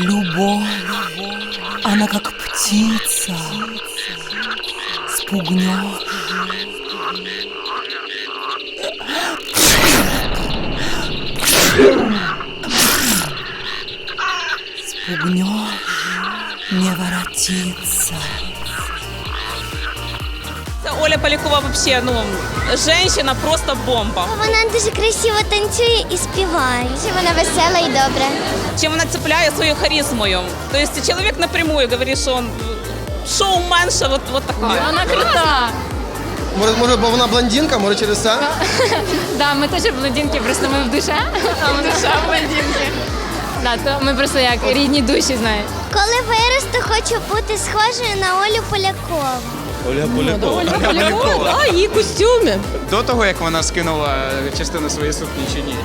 Любовь, она как птица, спугнешь. Спугнешь, не воротится. Оля Полякова вообще, ну, женщина просто бомба. Вона дуже красиво танцює і співає. Що вона весела і добра. Чем она цепляет своей харизмою. То есть человек напрямую говорит, что он шоуменша вот, вот такая. Вона крута. Може, може, бо вона блондинка, може через це? Да, ми теж блондинки, просто ми в душе. А ми душа блондинки. Да, то ми просто як рідні душі, знаєш. Коли виросту, хочу бути схожою на Олю Полякову. А, її костюми. До того, як вона скинула частину своєї сукні чи ні?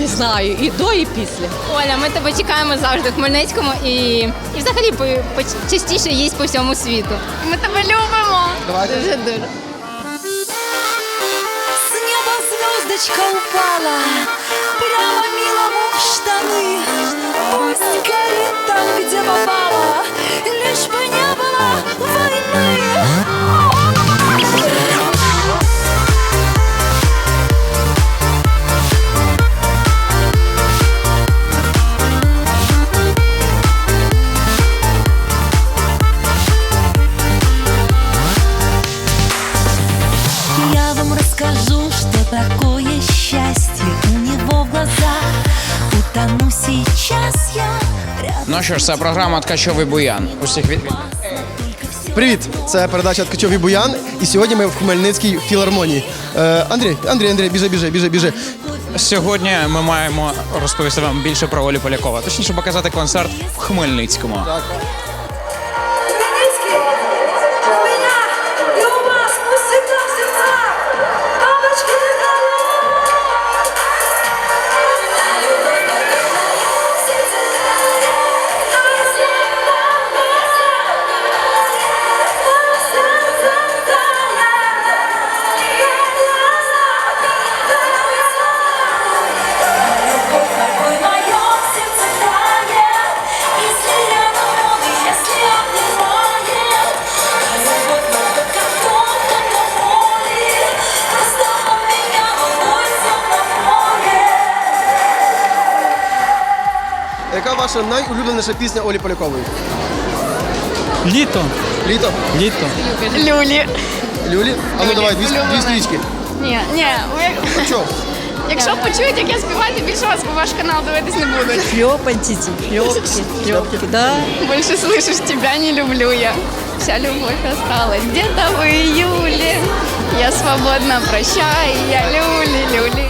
Не знаю, і до, і після. Оля, ми тебе чекаємо завжди в Хмельницькому і, і взагалі по, по, частіше їсть по всьому світу. Ми тебе любимо. Давайте. Дуже дуже. С неба звездочка упала Прямо милому в штаны Пусть такое счастье У него в глазах Утону сейчас я рядом Ну що ж, це програма Ткачовий буян. Усіх від... Привіт! Це передача Ткачовий Буян. І сьогодні ми в Хмельницькій філармонії. Е, Андрій, Андрій, Андрій, біжи, біжи, біжи, біжи. Сьогодні ми маємо розповісти вам більше про Олю Полякова. Точніше показати концерт в Хмельницькому. Хмельницкий, ваша найулюбленіша пісня Олі Полякової? Літо, Літо? літо. Люлі. Люлі? А ну давай, дві, дві стрічки. Ні, ні, ви, Чо? якщо почують, як я співаю, то більше вас по ваш канал дивитись не будуть. Шлепанчики, шлепки, шлепки, да. Больше слышишь, тебя не люблю я. Вся любовь осталась где-то в июле. Я свободна, прощай, я люли, люли.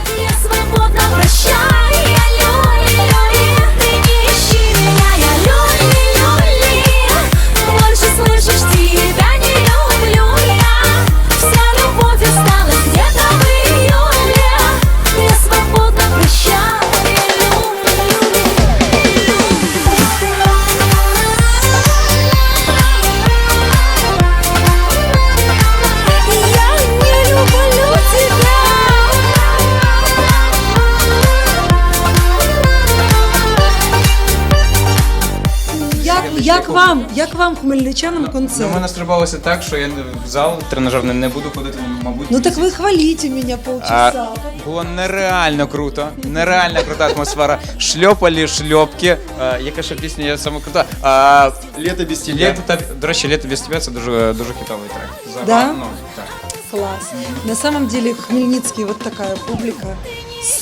Як, вам, як вам хмельничанам Ну, концерт? ми настрибалися так, що я в зал тренажерний не буду ходити, мабуть. Ну так ви хвалите меня А, полчаса. було нереально круто, нереально крута атмосфера. Шльопали шльопки. А, яка ще пісня є саме крута? А, Літо без літо, та, до речі, літо без тебе це дуже, дуже хітовий трек. Загал- Да? Ну, так. Класс. На самом деле Хмельницкий вот такая публика.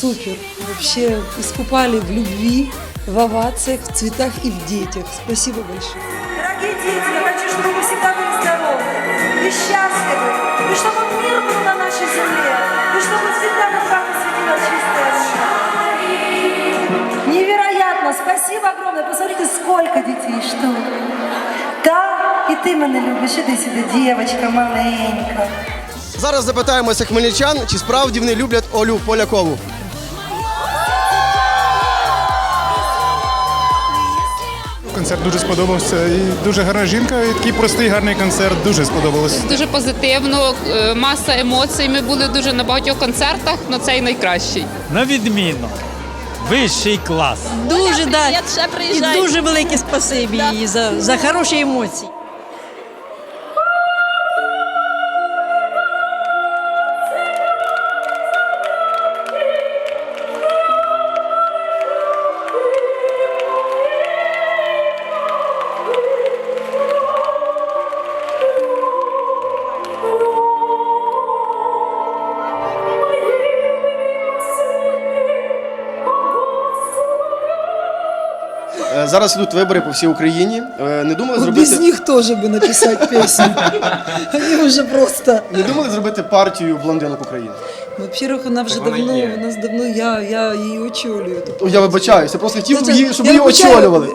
Супер. Вообще искупали в любви, в овациях, в цветах и в детях. Спасибо большое. Дорогие дети, я хочу, чтобы вы всегда были здоровы и счастливы, и чтобы мир был на нашей земле, и чтобы всегда над вами светила чистая душа. Невероятно! Спасибо огромное! Посмотрите, сколько детей, что? Да, и ты мене любишь, іди сюди, девочка маленька. Зараз запитаємося хмельничан, чи справді вони люблять Олю Полякову. Концерт дуже сподобався. І дуже гарна жінка, і такий простий гарний концерт. Дуже сподобалось. Дуже позитивно, е, маса емоцій. Ми були дуже на багатьох концертах, але цей найкращий. На відміну. вищий клас. Дуже да. Привіт, ще І дуже велике спасибі їй за, за хороші емоції. Зараз йдуть вибори по всій Україні. Е, Не думали Вот зробити без них тоже бы написать песню. Они уже просто... не думали зробити партію блондинок України? Во-первых, она уже Так вона давно, є. у нас давно, я, я її очолюю. эту О, Я вибачаюся, просто хотів, Знаєте, її- щоб я ви її вибачаю, очолювали.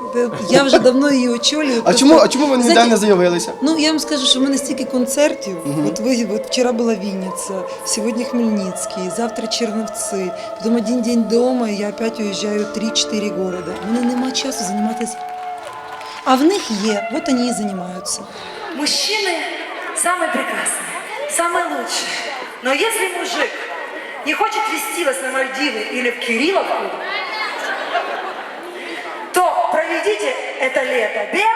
Я вже давно її очолюю. А просто- чому, а чому ви ніде Знаєте, не заявилися? Ну, я вам скажу, що в мене стільки концертів. От ви, от вчора була Вінниця, сьогодні Хмельницький, завтра Черновці, потім один день вдома, і я опять уїжджаю 3-4 города. У мене нема часу займатися. А в них є, от вони і займаються. Мужчины самые прекрасные, самые лучшие. Но если мужик не хочет вести вас на Мальдивы или в Кирилловку, то проведите это лето без...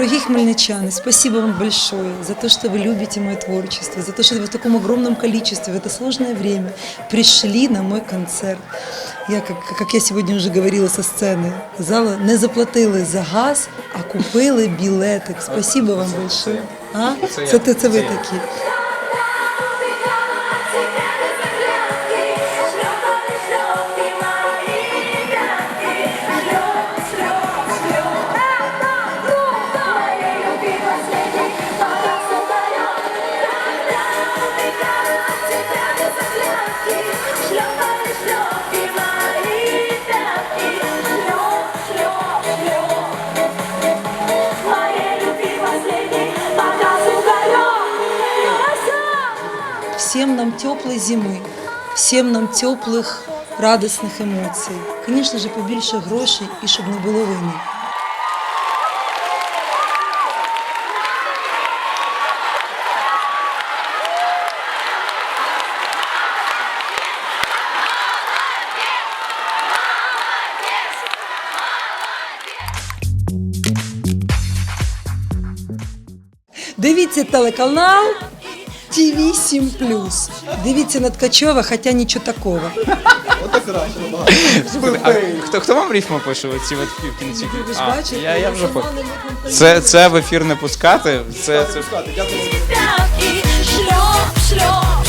Дорогие хмельничаны, спасибо вам большое за то, что вы любите мое творчество, за то, что вы в таком огромном количестве в это сложное время пришли на мой концерт. Я, как, как я сегодня уже говорила со сцены, зала не заплатили за газ, а купили білетик. Спасибо вам большое. А? Це, це, це ви такі. Нам теплой зимы, всем нам теплих, радісних емоцій. Звісно ж, побільше грошей і щоб не було війни. Дивіться телеканал ТВ 7 Дивіться на Ткачова, хоча нічого такого. А хто, хто вам рифму пише оці от в кінці? Ви ж А, бачите, я, я вже по... Це, це в ефір не пускати. Це, це... Шлеп,